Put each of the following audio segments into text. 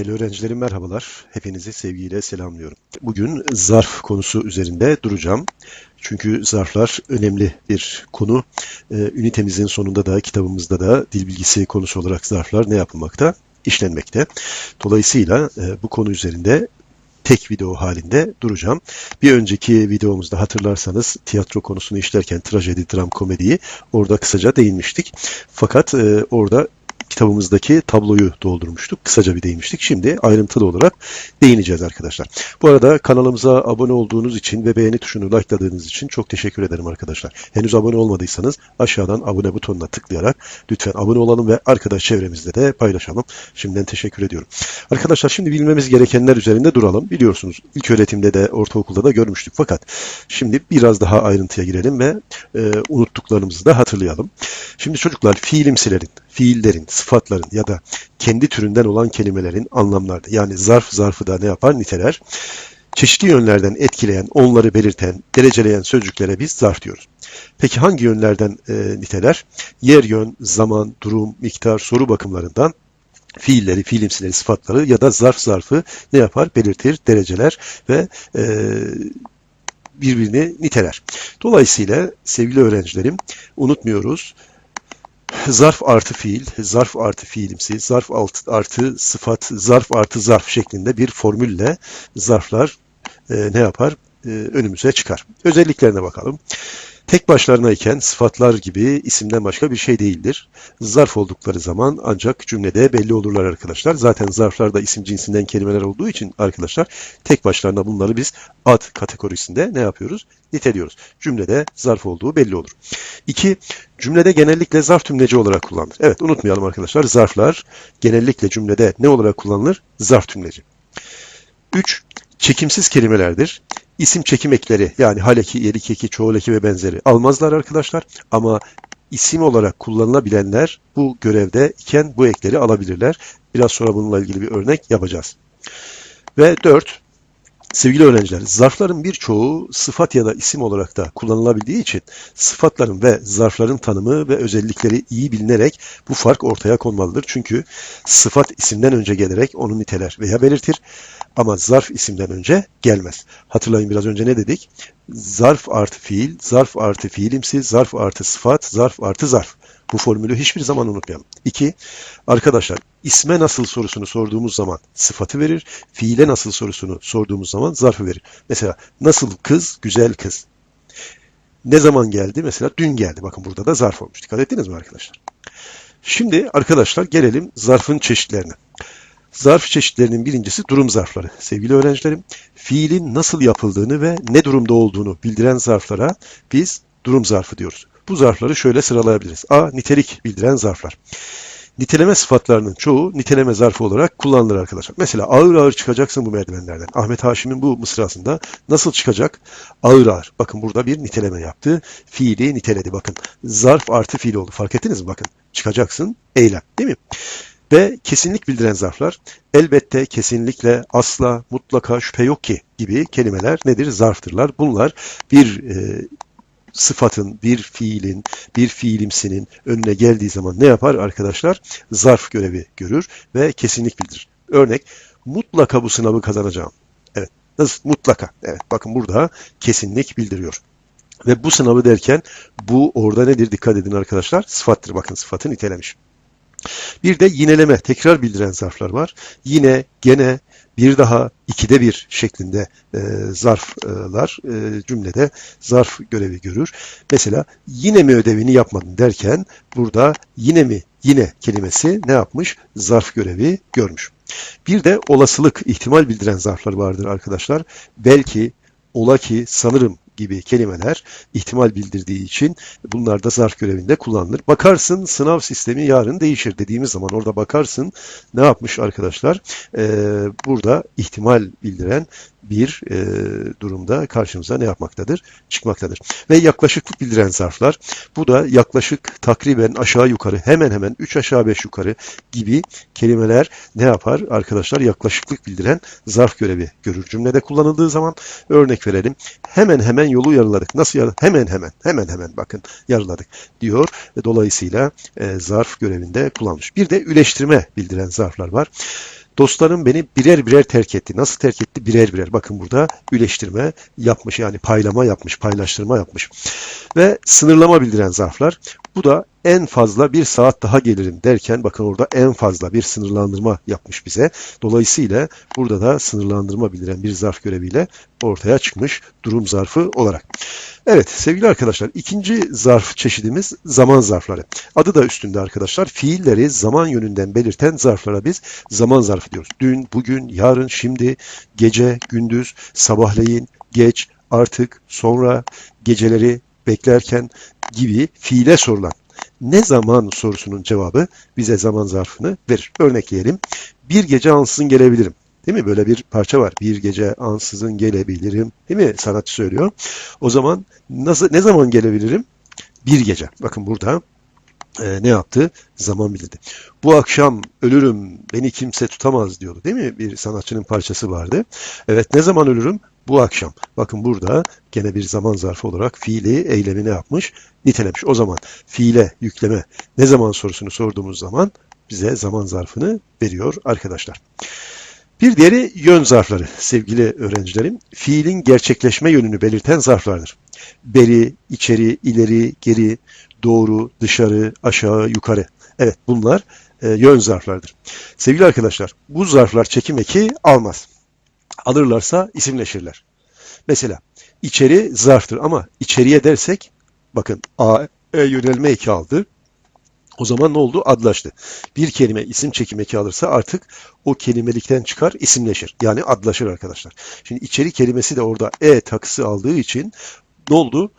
Değerli öğrencilerim merhabalar. Hepinizi sevgiyle selamlıyorum. Bugün zarf konusu üzerinde duracağım. Çünkü zarflar önemli bir konu. Ee, ünitemizin sonunda da kitabımızda da dil bilgisi konusu olarak zarflar ne yapılmakta? İşlenmekte. Dolayısıyla e, bu konu üzerinde tek video halinde duracağım. Bir önceki videomuzda hatırlarsanız tiyatro konusunu işlerken trajedi, dram, komediyi orada kısaca değinmiştik. Fakat e, orada kitabımızdaki tabloyu doldurmuştuk. Kısaca bir değinmiştik. Şimdi ayrıntılı olarak değineceğiz arkadaşlar. Bu arada kanalımıza abone olduğunuz için ve beğeni tuşunu likeladığınız için çok teşekkür ederim arkadaşlar. Henüz abone olmadıysanız aşağıdan abone butonuna tıklayarak lütfen abone olalım ve arkadaş çevremizde de paylaşalım. Şimdiden teşekkür ediyorum. Arkadaşlar şimdi bilmemiz gerekenler üzerinde duralım. Biliyorsunuz ilk öğretimde de ortaokulda da görmüştük. Fakat şimdi biraz daha ayrıntıya girelim ve e, unuttuklarımızı da hatırlayalım. Şimdi çocuklar fiilimsilerin, fiillerin, sıfatların ya da kendi türünden olan kelimelerin anlamları yani zarf zarfı da ne yapar niteler. Çeşitli yönlerden etkileyen, onları belirten, dereceleyen sözcüklere biz zarf diyoruz. Peki hangi yönlerden e, niteler? Yer yön, zaman, durum, miktar, soru bakımlarından fiilleri, fiilimsileri, sıfatları ya da zarf zarfı ne yapar? Belirtir, dereceler ve e, birbirini niteler. Dolayısıyla sevgili öğrencilerim unutmuyoruz zarf artı fiil, zarf artı fiilimsi, zarf artı sıfat, zarf artı zarf şeklinde bir formülle zarflar e, ne yapar? E, önümüze çıkar. Özelliklerine bakalım. Tek başlarına iken sıfatlar gibi isimden başka bir şey değildir. Zarf oldukları zaman ancak cümlede belli olurlar arkadaşlar. Zaten zarflarda isim cinsinden kelimeler olduğu için arkadaşlar tek başlarına bunları biz ad kategorisinde ne yapıyoruz? Niteliyoruz. Cümlede zarf olduğu belli olur. İki, cümlede genellikle zarf tümleci olarak kullanılır. Evet unutmayalım arkadaşlar zarflar genellikle cümlede ne olarak kullanılır? Zarf tümleci. Üç, çekimsiz kelimelerdir isim çekim ekleri yani haleki, çoğul eki ve benzeri almazlar arkadaşlar. Ama isim olarak kullanılabilenler bu görevde iken bu ekleri alabilirler. Biraz sonra bununla ilgili bir örnek yapacağız. Ve 4. Sevgili öğrenciler, zarfların birçoğu sıfat ya da isim olarak da kullanılabildiği için sıfatların ve zarfların tanımı ve özellikleri iyi bilinerek bu fark ortaya konmalıdır. Çünkü sıfat isimden önce gelerek onu niteler veya belirtir ama zarf isimden önce gelmez. Hatırlayın biraz önce ne dedik? Zarf artı fiil, zarf artı fiilimsi, zarf artı sıfat, zarf artı zarf. Bu formülü hiçbir zaman unutmayalım. İki, arkadaşlar isme nasıl sorusunu sorduğumuz zaman sıfatı verir, fiile nasıl sorusunu sorduğumuz zaman zarfı verir. Mesela nasıl kız, güzel kız. Ne zaman geldi? Mesela dün geldi. Bakın burada da zarf olmuş. Dikkat ettiniz mi arkadaşlar? Şimdi arkadaşlar gelelim zarfın çeşitlerine. Zarf çeşitlerinin birincisi durum zarfları. Sevgili öğrencilerim, fiilin nasıl yapıldığını ve ne durumda olduğunu bildiren zarflara biz durum zarfı diyoruz. Bu zarfları şöyle sıralayabiliriz. A. Nitelik bildiren zarflar. Niteleme sıfatlarının çoğu niteleme zarfı olarak kullanılır arkadaşlar. Mesela ağır ağır çıkacaksın bu merdivenlerden. Ahmet Haşim'in bu mısrasında nasıl çıkacak? Ağır ağır. Bakın burada bir niteleme yaptı. Fiili niteledi. Bakın zarf artı fiil oldu. Fark ettiniz mi? Bakın çıkacaksın eylem değil mi? Ve kesinlik bildiren zarflar elbette, kesinlikle, asla, mutlaka, şüphe yok ki gibi kelimeler nedir? Zarftırlar. Bunlar bir e, sıfatın, bir fiilin, bir fiilimsinin önüne geldiği zaman ne yapar arkadaşlar? Zarf görevi görür ve kesinlik bildirir. Örnek, mutlaka bu sınavı kazanacağım. Evet, nasıl? Mutlaka. Evet, bakın burada kesinlik bildiriyor. Ve bu sınavı derken bu orada nedir? Dikkat edin arkadaşlar. Sıfattır. Bakın sıfatı nitelemiş. Bir de yineleme, tekrar bildiren zarflar var. Yine, gene, bir daha, ikide bir şeklinde e, zarflar e, cümlede zarf görevi görür. Mesela yine mi ödevini yapmadın derken burada yine mi, yine kelimesi ne yapmış? Zarf görevi görmüş. Bir de olasılık, ihtimal bildiren zarflar vardır arkadaşlar. Belki, ola ki, sanırım gibi kelimeler ihtimal bildirdiği için bunlar da zarf görevinde kullanılır. Bakarsın sınav sistemi yarın değişir dediğimiz zaman orada bakarsın ne yapmış arkadaşlar? Ee, burada ihtimal bildiren bir e, durumda karşımıza ne yapmaktadır? Çıkmaktadır. Ve yaklaşıklık bildiren zarflar. Bu da yaklaşık takriben aşağı yukarı hemen hemen 3 aşağı 5 yukarı gibi kelimeler ne yapar? Arkadaşlar yaklaşıklık bildiren zarf görevi görür. Cümlede kullanıldığı zaman örnek verelim. Hemen hemen yolu yarıladık. Nasıl yarıladık? Hemen hemen hemen hemen bakın yarıladık diyor. Dolayısıyla e, zarf görevinde kullanmış. Bir de üleştirme bildiren zarflar var. Dostlarım beni birer birer terk etti. Nasıl terk etti? Birer birer. Bakın burada üleştirme yapmış yani paylama yapmış, paylaştırma yapmış. Ve sınırlama bildiren zarflar. Bu da en fazla bir saat daha gelirim derken bakın orada en fazla bir sınırlandırma yapmış bize. Dolayısıyla burada da sınırlandırma bildiren bir zarf göreviyle ortaya çıkmış durum zarfı olarak. Evet sevgili arkadaşlar ikinci zarf çeşidimiz zaman zarfları. Adı da üstünde arkadaşlar fiilleri zaman yönünden belirten zarflara biz zaman zarfı diyoruz. Dün, bugün, yarın, şimdi, gece, gündüz, sabahleyin, geç, artık, sonra, geceleri, beklerken gibi fiile sorulan ne zaman sorusunun cevabı bize zaman zarfını verir. Örnekleyelim. Bir gece ansızın gelebilirim. Değil mi? Böyle bir parça var. Bir gece ansızın gelebilirim. Değil mi? Sanatçı söylüyor. O zaman nasıl ne zaman gelebilirim? Bir gece. Bakın burada e, ne yaptı? Zaman bildirdi. Bu akşam ölürüm, beni kimse tutamaz diyordu. Değil mi? Bir sanatçının parçası vardı. Evet ne zaman ölürüm? Bu akşam. Bakın burada gene bir zaman zarfı olarak fiili eylemi ne yapmış? Nitelemiş. O zaman fiile yükleme ne zaman sorusunu sorduğumuz zaman bize zaman zarfını veriyor arkadaşlar. Bir diğeri yön zarfları sevgili öğrencilerim. Fiilin gerçekleşme yönünü belirten zarflardır. Beri, içeri, ileri, geri, doğru, dışarı, aşağı, yukarı. Evet bunlar e, yön zarflardır. Sevgili arkadaşlar bu zarflar çekim eki almaz. Alırlarsa isimleşirler. Mesela içeri zarftır ama içeriye dersek bakın A, E yönelme eki aldı. O zaman ne oldu? Adlaştı. Bir kelime isim çekim eki alırsa artık o kelimelikten çıkar, isimleşir. Yani adlaşır arkadaşlar. Şimdi içeri kelimesi de orada e takısı aldığı için ne oldu?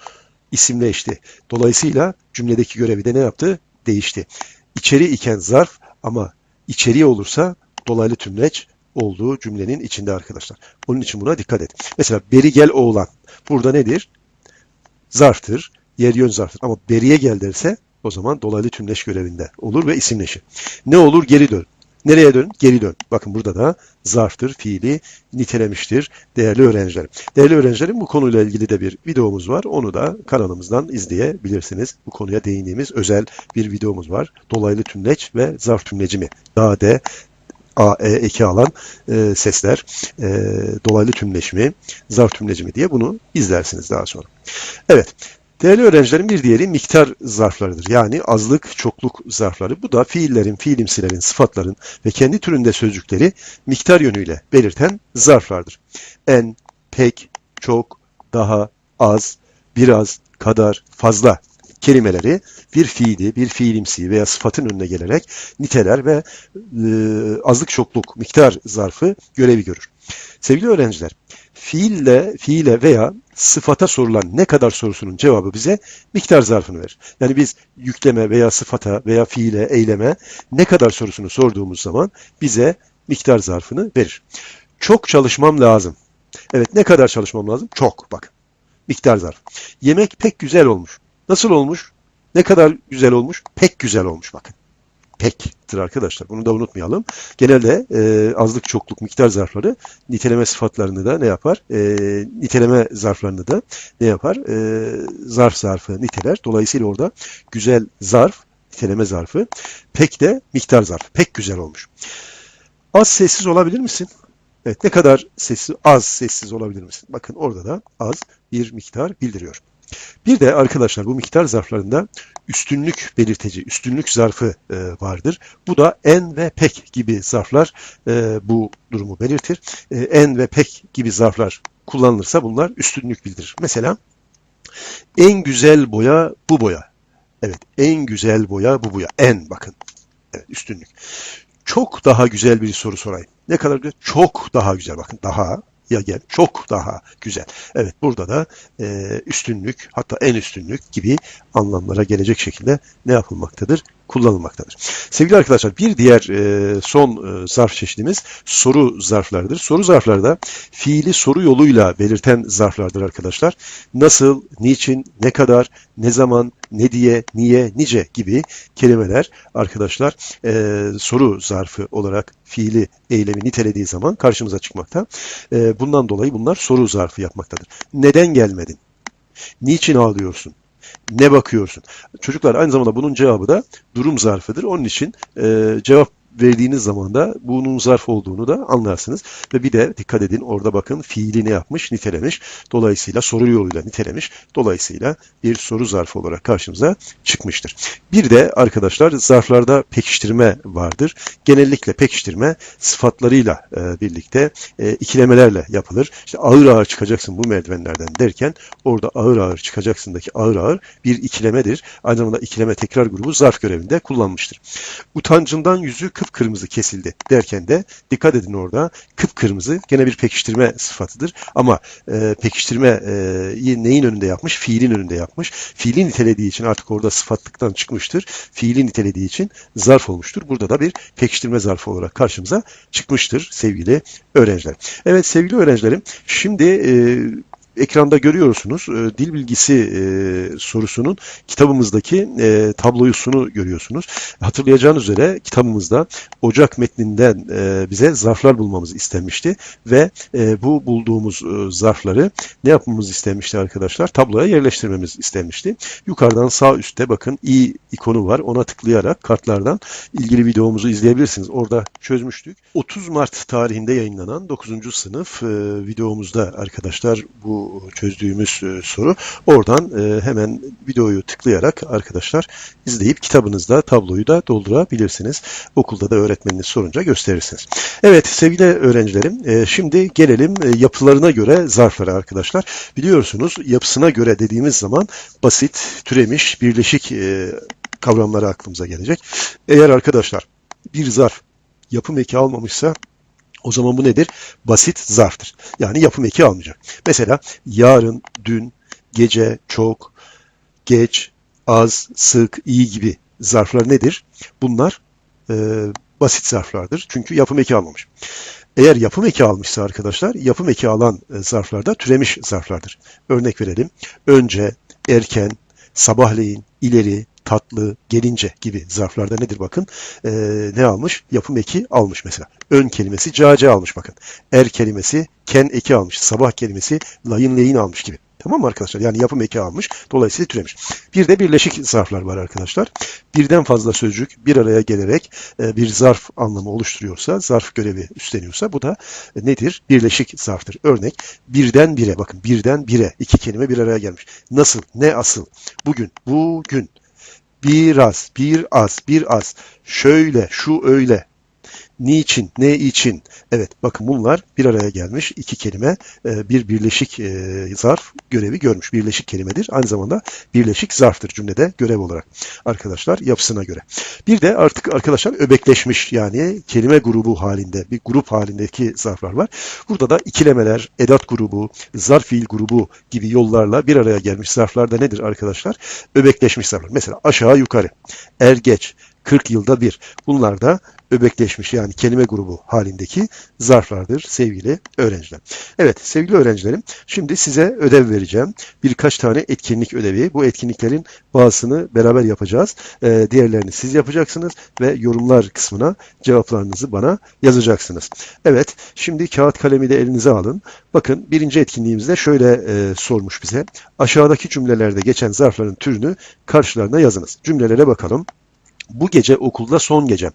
İsimleşti. Dolayısıyla cümledeki görevi de ne yaptı? Değişti. İçeri iken zarf ama içeriye olursa dolaylı tümleç olduğu cümlenin içinde arkadaşlar. Onun için buna dikkat et. Mesela beri gel oğlan. Burada nedir? Zarftır. Yer yön zarftır. Ama beriye gel derse o zaman dolaylı tümleş görevinde olur ve isimleşir. Ne olur? Geri dön. Nereye dön? Geri dön. Bakın burada da zarftır, fiili nitelemiştir değerli öğrencilerim. Değerli öğrencilerim bu konuyla ilgili de bir videomuz var. Onu da kanalımızdan izleyebilirsiniz. Bu konuya değindiğimiz özel bir videomuz var. Dolaylı tümleç ve zarf tümlecimi. Daha de A, E eki alan e, sesler, e, dolaylı tümleşimi, zarf tümlecimi diye bunu izlersiniz daha sonra. Evet, Değerli öğrencilerim bir diğeri miktar zarflarıdır. Yani azlık, çokluk zarfları. Bu da fiillerin, fiilimsilerin, sıfatların ve kendi türünde sözcükleri miktar yönüyle belirten zarflardır. En, pek, çok, daha, az, biraz, kadar, fazla kelimeleri bir fiili, bir fiilimsi veya sıfatın önüne gelerek niteler ve e, azlık, çokluk, miktar zarfı görevi görür. Sevgili öğrenciler, fiille, fiile veya sıfata sorulan ne kadar sorusunun cevabı bize miktar zarfını verir. Yani biz yükleme veya sıfata veya fiile, eyleme ne kadar sorusunu sorduğumuz zaman bize miktar zarfını verir. Çok çalışmam lazım. Evet ne kadar çalışmam lazım? Çok bak. Miktar zarf. Yemek pek güzel olmuş. Nasıl olmuş? Ne kadar güzel olmuş? Pek güzel olmuş bakın pektir arkadaşlar. Bunu da unutmayalım. Genelde e, azlık, çokluk, miktar zarfları niteleme sıfatlarını da ne yapar? E, niteleme zarflarını da ne yapar? E, zarf zarfı niteler. Dolayısıyla orada güzel zarf, niteleme zarfı. Pek de miktar zarfı. Pek güzel olmuş. Az sessiz olabilir misin? Evet ne kadar sessiz, az sessiz olabilir misin? Bakın orada da az bir miktar bildiriyor. Bir de arkadaşlar bu miktar zarflarında üstünlük belirteci, üstünlük zarfı e, vardır. Bu da en ve pek gibi zarflar e, bu durumu belirtir. E, en ve pek gibi zarflar kullanılırsa bunlar üstünlük bildirir. Mesela en güzel boya bu boya. Evet en güzel boya bu boya. En bakın. Evet üstünlük. Çok daha güzel bir soru sorayım. Ne kadar güzel? Çok daha güzel. Bakın daha ya gel çok daha güzel. Evet burada da e, üstünlük hatta en üstünlük gibi anlamlara gelecek şekilde ne yapılmaktadır? Kullanılmaktadır. Sevgili arkadaşlar bir diğer e, son e, zarf çeşidimiz soru zarflarıdır. Soru zarfları da fiili soru yoluyla belirten zarflardır arkadaşlar. Nasıl, niçin, ne kadar, ne zaman, ne diye, niye, nice gibi kelimeler arkadaşlar e, soru zarfı olarak fiili eylemi nitelediği zaman karşımıza çıkmakta. E, bundan dolayı bunlar soru zarfı yapmaktadır. Neden gelmedin? Niçin ağlıyorsun? Ne bakıyorsun? Çocuklar aynı zamanda bunun cevabı da durum zarfıdır. Onun için e, cevap verdiğiniz zaman da bunun zarf olduğunu da anlarsınız. Ve bir de dikkat edin orada bakın fiili ne yapmış? Nitelemiş. Dolayısıyla soru yoluyla nitelemiş. Dolayısıyla bir soru zarfı olarak karşımıza çıkmıştır. Bir de arkadaşlar zarflarda pekiştirme vardır. Genellikle pekiştirme sıfatlarıyla e, birlikte e, ikilemelerle yapılır. İşte ağır ağır çıkacaksın bu merdivenlerden derken orada ağır ağır çıkacaksındaki ağır ağır bir ikilemedir. Aynı zamanda ikileme tekrar grubu zarf görevinde kullanmıştır. Utancından yüzü kıpkırmızı kesildi derken de dikkat edin orada kıpkırmızı gene bir pekiştirme sıfatıdır. Ama e, pekiştirme e, neyin önünde yapmış? Fiilin önünde yapmış. Fiili nitelediği için artık orada sıfatlıktan çıkmıştır. Fiili nitelediği için zarf olmuştur. Burada da bir pekiştirme zarfı olarak karşımıza çıkmıştır sevgili öğrenciler. Evet sevgili öğrencilerim şimdi e, ekranda görüyorsunuz e, dil bilgisi e, sorusunun kitabımızdaki e, tablosunu görüyorsunuz. Hatırlayacağınız üzere kitabımızda Ocak metninden e, bize zarflar bulmamız istenmişti ve e, bu bulduğumuz e, zarfları ne yapmamız istenmişti arkadaşlar? Tabloya yerleştirmemiz istenmişti. Yukarıdan sağ üstte bakın i ikonu var. Ona tıklayarak kartlardan ilgili videomuzu izleyebilirsiniz. Orada çözmüştük. 30 Mart tarihinde yayınlanan 9. sınıf e, videomuzda arkadaşlar bu çözdüğümüz e, soru. Oradan e, hemen videoyu tıklayarak arkadaşlar izleyip kitabınızda tabloyu da doldurabilirsiniz. Okulda da öğretmeniniz sorunca gösterirsiniz. Evet sevgili öğrencilerim e, şimdi gelelim yapılarına göre zarflara arkadaşlar. Biliyorsunuz yapısına göre dediğimiz zaman basit, türemiş, birleşik kavramları aklımıza gelecek. Eğer arkadaşlar bir zarf yapım eki almamışsa o zaman bu nedir? Basit zarftır. Yani yapım eki almayacak. Mesela yarın, dün, gece, çok, geç, az, sık, iyi gibi zarflar nedir? Bunlar e, basit zarflardır. Çünkü yapım eki almamış. Eğer yapım eki almışsa arkadaşlar, yapım eki alan e, zarflarda türemiş zarflardır. Örnek verelim. Önce, erken, sabahleyin, ileri, tatlı, gelince gibi zarflarda nedir bakın. E, ne almış? Yapım eki almış mesela. Ön kelimesi cace almış bakın. Er kelimesi ken eki almış. Sabah kelimesi layın leyin almış gibi. Tamam mı arkadaşlar? Yani yapım eki almış. Dolayısıyla türemiş. Bir de birleşik zarflar var arkadaşlar. Birden fazla sözcük bir araya gelerek e, bir zarf anlamı oluşturuyorsa, zarf görevi üstleniyorsa bu da e, nedir? Birleşik zarftır. Örnek birden bire bakın birden bire iki kelime bir araya gelmiş. Nasıl? Ne asıl? Bugün, bugün. Biraz, bir az, bir az. Şöyle, şu öyle. Niçin, ne için? Evet bakın bunlar bir araya gelmiş iki kelime e, bir birleşik e, zarf görevi görmüş. Birleşik kelimedir. Aynı zamanda birleşik zarftır cümlede görev olarak. Arkadaşlar yapısına göre. Bir de artık arkadaşlar öbekleşmiş yani kelime grubu halinde bir grup halindeki zarflar var. Burada da ikilemeler, edat grubu, zarf fiil grubu gibi yollarla bir araya gelmiş zarflar da nedir arkadaşlar? Öbekleşmiş zarflar. Mesela aşağı yukarı, er geç, 40 yılda bir. Bunlar da öbekleşmiş yani kelime grubu halindeki zarflardır sevgili öğrenciler. Evet sevgili öğrencilerim şimdi size ödev vereceğim. Birkaç tane etkinlik ödevi. Bu etkinliklerin bazısını beraber yapacağız. Ee, diğerlerini siz yapacaksınız ve yorumlar kısmına cevaplarınızı bana yazacaksınız. Evet şimdi kağıt kalemi de elinize alın. Bakın birinci etkinliğimizde şöyle e, sormuş bize. Aşağıdaki cümlelerde geçen zarfların türünü karşılarına yazınız. Cümlelere bakalım. Bu gece okulda son gecem.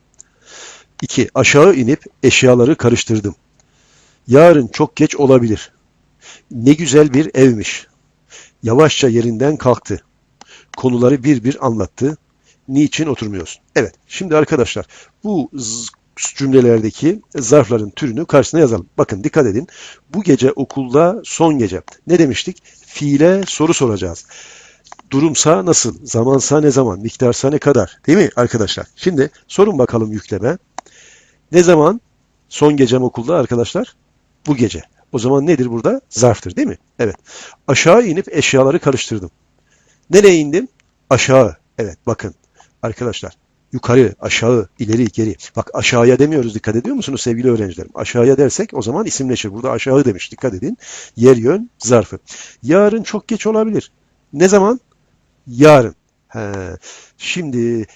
2. Aşağı inip eşyaları karıştırdım. Yarın çok geç olabilir. Ne güzel bir evmiş. Yavaşça yerinden kalktı. Konuları bir bir anlattı. Niçin oturmuyorsun? Evet. Şimdi arkadaşlar bu cümlelerdeki zarfların türünü karşısına yazalım. Bakın dikkat edin. Bu gece okulda son gece. Ne demiştik? Fiile soru soracağız. Durumsa nasıl? Zamansa ne zaman? Miktarsa ne kadar? Değil mi arkadaşlar? Şimdi sorun bakalım yükleme. Ne zaman? Son gecem okulda arkadaşlar. Bu gece. O zaman nedir burada? Zarftır değil mi? Evet. Aşağı inip eşyaları karıştırdım. Nereye indim? Aşağı. Evet bakın arkadaşlar. Yukarı, aşağı, ileri, geri. Bak aşağıya demiyoruz dikkat ediyor musunuz sevgili öğrencilerim? Aşağıya dersek o zaman isimleşir. Burada aşağı demiş dikkat edin. Yer yön zarfı. Yarın çok geç olabilir. Ne zaman? Yarın. He. Şimdi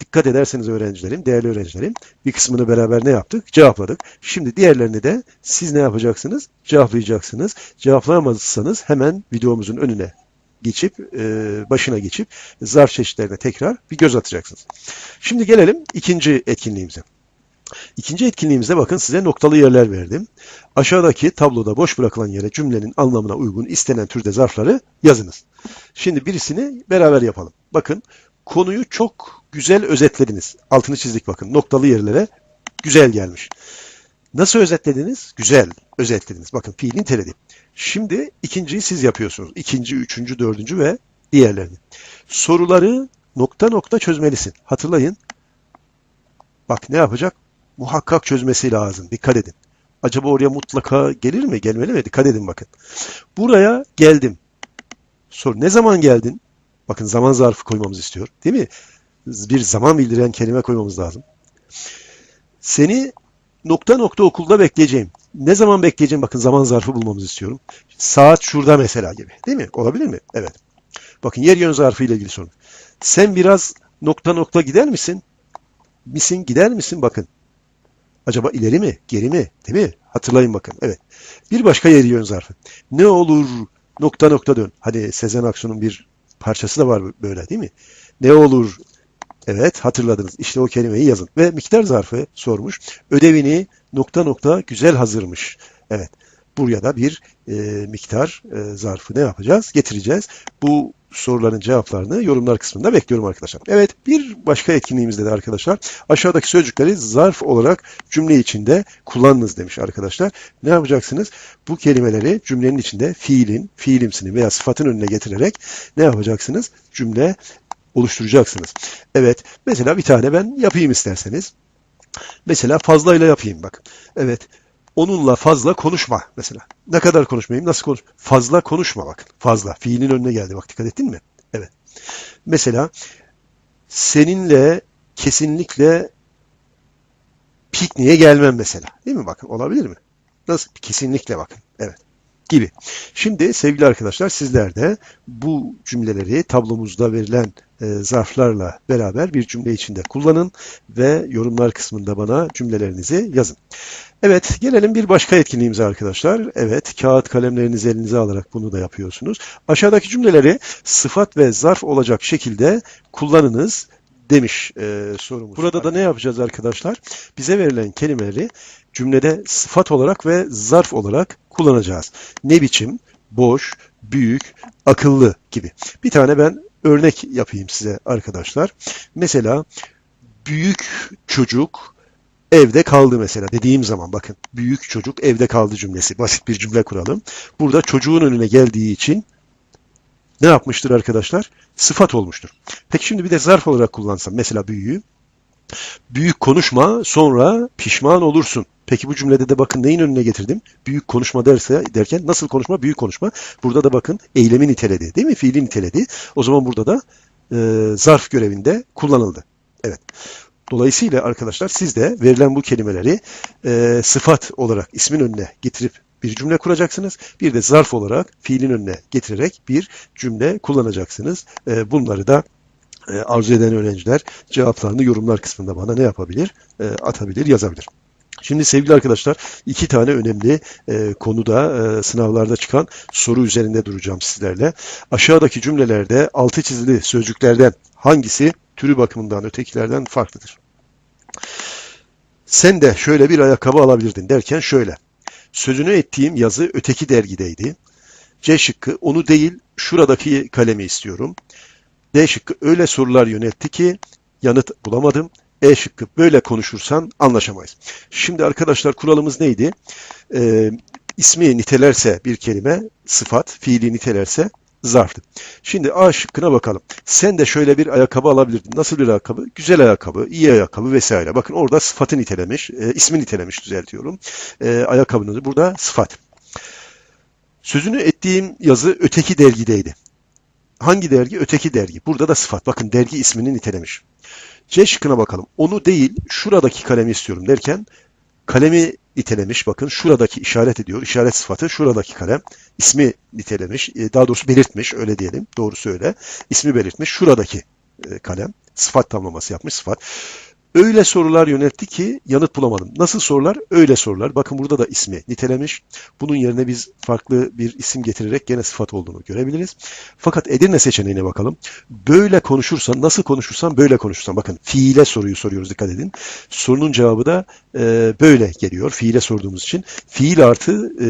dikkat ederseniz öğrencilerim, değerli öğrencilerim bir kısmını beraber ne yaptık? Cevapladık. Şimdi diğerlerini de siz ne yapacaksınız? Cevaplayacaksınız. Cevaplayamazsanız hemen videomuzun önüne geçip, başına geçip zarf çeşitlerine tekrar bir göz atacaksınız. Şimdi gelelim ikinci etkinliğimize. İkinci etkinliğimizde bakın size noktalı yerler verdim. Aşağıdaki tabloda boş bırakılan yere cümlenin anlamına uygun istenen türde zarfları yazınız. Şimdi birisini beraber yapalım. Bakın konuyu çok güzel özetlediniz. Altını çizdik bakın. Noktalı yerlere güzel gelmiş. Nasıl özetlediniz? Güzel özetlediniz. Bakın fiil niteledi. Şimdi ikinciyi siz yapıyorsunuz. İkinci, üçüncü, dördüncü ve diğerlerini. Soruları nokta nokta çözmelisin. Hatırlayın. Bak ne yapacak? Muhakkak çözmesi lazım. Dikkat edin. Acaba oraya mutlaka gelir mi? Gelmeli mi? Dikkat edin bakın. Buraya geldim. Soru ne zaman geldin? Bakın zaman zarfı koymamızı istiyor. Değil mi? Bir zaman bildiren kelime koymamız lazım. Seni nokta nokta okulda bekleyeceğim. Ne zaman bekleyeceğim? Bakın zaman zarfı bulmamızı istiyorum. Saat şurada mesela gibi. Değil mi? Olabilir mi? Evet. Bakın yer yön zarfı ile ilgili sorun. Sen biraz nokta nokta gider misin? Misin gider misin? Bakın. Acaba ileri mi? Geri mi? Değil mi? Hatırlayın bakın. Evet. Bir başka yer yön zarfı. Ne olur nokta nokta dön. Hani Sezen Aksu'nun bir parçası da var böyle değil mi? Ne olur Evet hatırladınız. İşte o kelimeyi yazın. Ve miktar zarfı sormuş. Ödevini nokta nokta güzel hazırmış. Evet. Buraya da bir e, miktar e, zarfı ne yapacağız? Getireceğiz. Bu soruların cevaplarını yorumlar kısmında bekliyorum arkadaşlar. Evet bir başka etkinliğimizde de arkadaşlar aşağıdaki sözcükleri zarf olarak cümle içinde kullanınız demiş arkadaşlar. Ne yapacaksınız? Bu kelimeleri cümlenin içinde fiilin, fiilimsini veya sıfatın önüne getirerek ne yapacaksınız? Cümle oluşturacaksınız. Evet, mesela bir tane ben yapayım isterseniz. Mesela fazlayla yapayım bak. Evet, onunla fazla konuşma mesela. Ne kadar konuşmayayım, nasıl konuş? Fazla konuşma bak. Fazla. Fiilin önüne geldi bak dikkat ettin mi? Evet. Mesela seninle kesinlikle pikniğe gelmem mesela. Değil mi bakın olabilir mi? Nasıl? Kesinlikle bakın. Evet gibi. Şimdi sevgili arkadaşlar sizler de bu cümleleri tablomuzda verilen e, zarflarla beraber bir cümle içinde kullanın ve yorumlar kısmında bana cümlelerinizi yazın. Evet, gelelim bir başka etkinliğimize arkadaşlar. Evet, kağıt kalemlerinizi elinize alarak bunu da yapıyorsunuz. Aşağıdaki cümleleri sıfat ve zarf olacak şekilde kullanınız demiş e, sorumuz. Burada da ne yapacağız arkadaşlar? Bize verilen kelimeleri cümlede sıfat olarak ve zarf olarak kullanacağız. Ne biçim, boş, büyük, akıllı gibi. Bir tane ben örnek yapayım size arkadaşlar. Mesela büyük çocuk evde kaldı mesela dediğim zaman bakın büyük çocuk evde kaldı cümlesi. Basit bir cümle kuralım. Burada çocuğun önüne geldiği için ne yapmıştır arkadaşlar? Sıfat olmuştur. Peki şimdi bir de zarf olarak kullansam mesela büyüğü. Büyük konuşma sonra pişman olursun. Peki bu cümlede de bakın neyin önüne getirdim? Büyük konuşma derse derken nasıl konuşma? Büyük konuşma. Burada da bakın eylemi niteledi değil mi? Fiili niteledi. O zaman burada da e, zarf görevinde kullanıldı. Evet. Dolayısıyla arkadaşlar siz de verilen bu kelimeleri e, sıfat olarak ismin önüne getirip bir cümle kuracaksınız. Bir de zarf olarak fiilin önüne getirerek bir cümle kullanacaksınız. E, bunları da e, arzu eden öğrenciler cevaplarını yorumlar kısmında bana ne yapabilir? E, atabilir, yazabilir. Şimdi sevgili arkadaşlar iki tane önemli e, konuda e, sınavlarda çıkan soru üzerinde duracağım sizlerle. Aşağıdaki cümlelerde altı çizili sözcüklerden hangisi türü bakımından ötekilerden farklıdır? Sen de şöyle bir ayakkabı alabilirdin derken şöyle. Sözünü ettiğim yazı öteki dergideydi. C şıkkı onu değil şuradaki kalemi istiyorum. D şıkkı öyle sorular yöneltti ki yanıt bulamadım. E şıkkı böyle konuşursan anlaşamayız. Şimdi arkadaşlar kuralımız neydi? Ee, ismi nitelerse bir kelime sıfat, fiili nitelerse zarftı. Şimdi A şıkkına bakalım. Sen de şöyle bir ayakkabı alabilirdin. Nasıl bir ayakkabı? Güzel ayakkabı, iyi ayakkabı vesaire. Bakın orada sıfatı nitelemiş, e, ismi nitelemiş düzeltiyorum. E, ayakkabının burada sıfat. Sözünü ettiğim yazı öteki dergideydi. Hangi dergi? Öteki dergi. Burada da sıfat. Bakın dergi ismini nitelemiş. C şıkkına bakalım. Onu değil şuradaki kalemi istiyorum derken kalemi nitelemiş. Bakın şuradaki işaret ediyor. İşaret sıfatı şuradaki kalem. ismi nitelemiş. E, daha doğrusu belirtmiş öyle diyelim. Doğru söyle. İsmi belirtmiş. Şuradaki e, kalem. Sıfat tamlaması yapmış sıfat. Öyle sorular yöneltti ki yanıt bulamadım. Nasıl sorular? Öyle sorular. Bakın burada da ismi nitelemiş. Bunun yerine biz farklı bir isim getirerek gene sıfat olduğunu görebiliriz. Fakat Edirne seçeneğine bakalım. Böyle konuşursan, nasıl konuşursan böyle konuşursan. Bakın fiile soruyu soruyoruz dikkat edin. Sorunun cevabı da e, böyle geliyor. Fiile sorduğumuz için. Fiil artı e,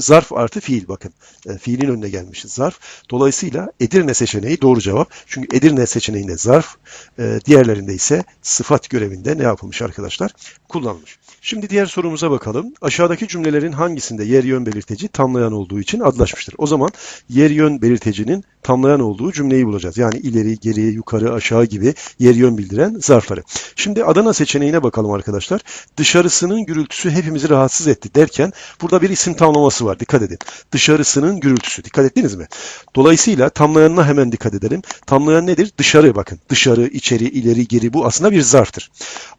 zarf artı fiil bakın. E, fiilin önüne gelmiş zarf. Dolayısıyla Edirne seçeneği doğru cevap. Çünkü Edirne seçeneğinde zarf, e, diğerlerinde ise sıfat görevinde ne yapılmış arkadaşlar? Kullanılmış. Şimdi diğer sorumuza bakalım. Aşağıdaki cümlelerin hangisinde yer yön belirteci tamlayan olduğu için adlaşmıştır? O zaman yer yön belirtecinin tamlayan olduğu cümleyi bulacağız. Yani ileri, geri, yukarı, aşağı gibi yer yön bildiren zarfları. Şimdi Adana seçeneğine bakalım arkadaşlar. Dışarısının gürültüsü hepimizi rahatsız etti derken burada bir isim tamlaması var. Dikkat edin. Dışarısının gürültüsü. Dikkat ettiniz mi? Dolayısıyla tamlayanına hemen dikkat edelim. Tamlayan nedir? Dışarı bakın. Dışarı, içeri, ileri, geri bu aslında bir zarftır.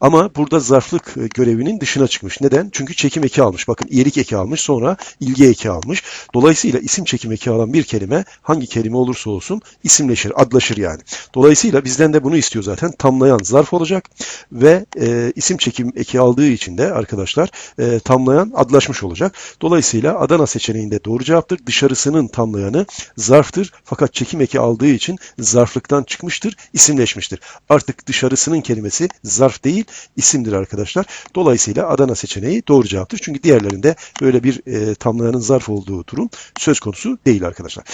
Ama burada zarflık e, görevinin dışına çıkmış. Neden? Çünkü çekim eki almış. Bakın iyelik eki almış sonra ilgi eki almış. Dolayısıyla isim çekim eki alan bir kelime hangi kelime olursa olsun isimleşir, adlaşır yani. Dolayısıyla bizden de bunu istiyor zaten. Tamlayan zarf olacak ve e, isim çekim eki aldığı için de arkadaşlar e, tamlayan adlaşmış olacak. Dolayısıyla Adana seçeneğinde doğru cevaptır. Dışarısının tamlayanı zarftır fakat çekim eki aldığı için zarflıktan çıkmıştır, isimleşmiştir. Artık dışarısının kelimesi zarf değil, isimdir arkadaşlar. Dolayısıyla Adana seçeneği doğru cevaptır. Çünkü diğerlerinde böyle bir e, tamlayanın zarf olduğu durum söz konusu değil arkadaşlar.